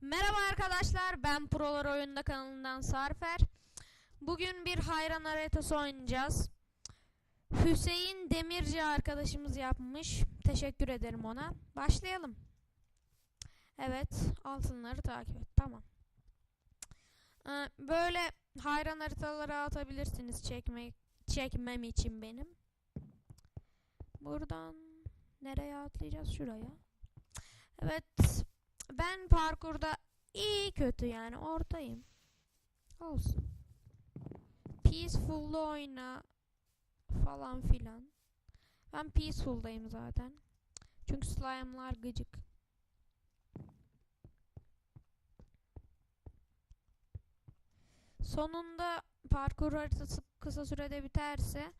Merhaba arkadaşlar, ben Prolar Oyunda kanalından Sarfer. Bugün bir hayran haritası oynayacağız. Hüseyin Demirci arkadaşımız yapmış. Teşekkür ederim ona. Başlayalım. Evet, altınları takip et. Tamam. Ee, Böyle hayran haritaları atabilirsiniz çekmek çekmem için benim. Buradan nereye atlayacağız? Şuraya. Evet, ben parkurda iyi kötü yani ortayım. Olsun. Peaceful'da oyna falan filan. Ben Peaceful'dayım zaten. Çünkü slime'lar gıcık. Sonunda parkur haritası kısa sürede biterse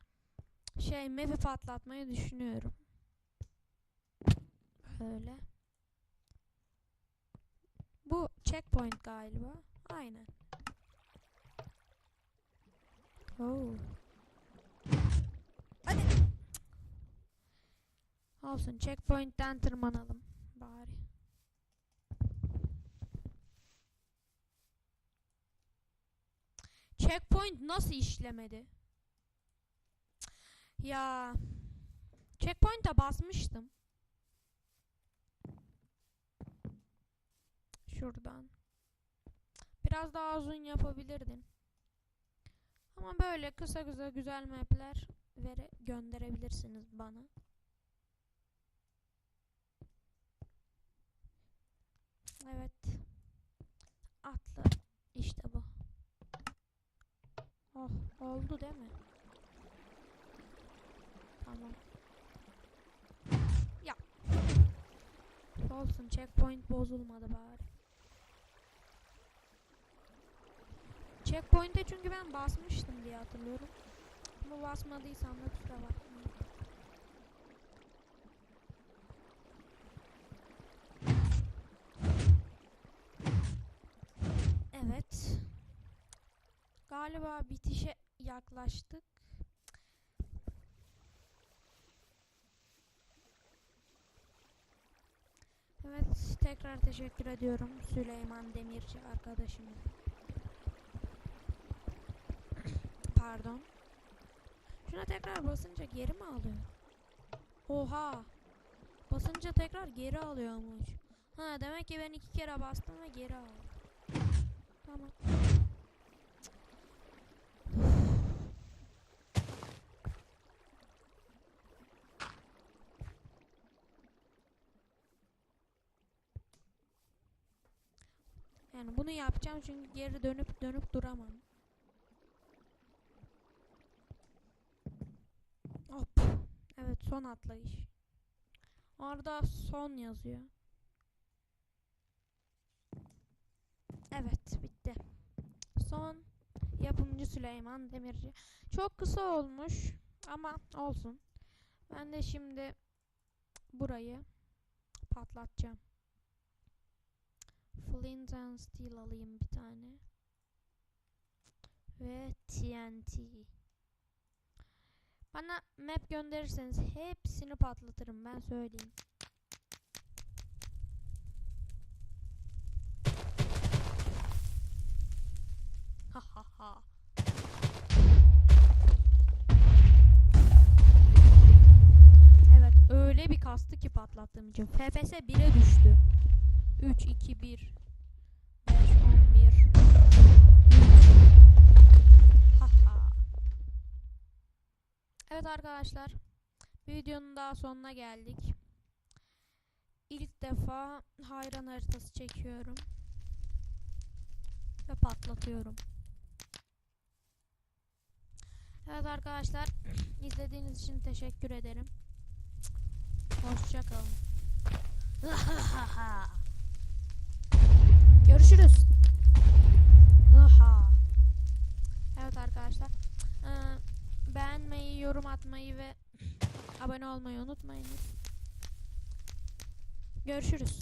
şey map'i patlatmayı düşünüyorum. Öyle. Bu checkpoint galiba. Aynen. Oo. Hadi. Olsun checkpoint'ten tırmanalım bari. Checkpoint nasıl işlemedi? Ya. Checkpoint'e basmıştım. Şuradan. Biraz daha uzun yapabilirdin. Ama böyle kısa kısa güzel mapler vere gönderebilirsiniz bana. Evet. Atla. İşte bu. Oh, oldu değil mi? Tamam. Ya. Olsun checkpoint bozulmadı bari. Checkpoint'e çünkü ben basmıştım diye hatırlıyorum. Ama basmadıysam da kusura bakmayın. Evet. Galiba bitişe yaklaştık. Evet, tekrar teşekkür ediyorum Süleyman Demirci arkadaşıma. Pardon. Şuna tekrar basınca geri mi alıyor? Oha. Basınca tekrar geri alıyormuş. Ha demek ki ben iki kere bastım ve geri aldım. Tamam. Yani bunu yapacağım çünkü geri dönüp dönüp duramam. Evet son atlayış. Orada son yazıyor. Evet bitti. Son yapımcı Süleyman Demirci. Çok kısa olmuş ama olsun. Ben de şimdi burayı patlatacağım. Flint and Steel alayım bir tane. Ve TNT. Bana map gönderirseniz hepsini patlatırım ben söyleyeyim. Ha ha ha. Evet öyle bir kastı ki patlattığım için. FPS 1'e düştü. 3, 2, 1, arkadaşlar. Videonun daha sonuna geldik. İlk defa hayran haritası çekiyorum. Ve patlatıyorum. Evet arkadaşlar. izlediğiniz için teşekkür ederim. Hoşçakalın. Görüşürüz. Evet arkadaşlar. Ee, yorum atmayı ve abone olmayı unutmayınız. Görüşürüz.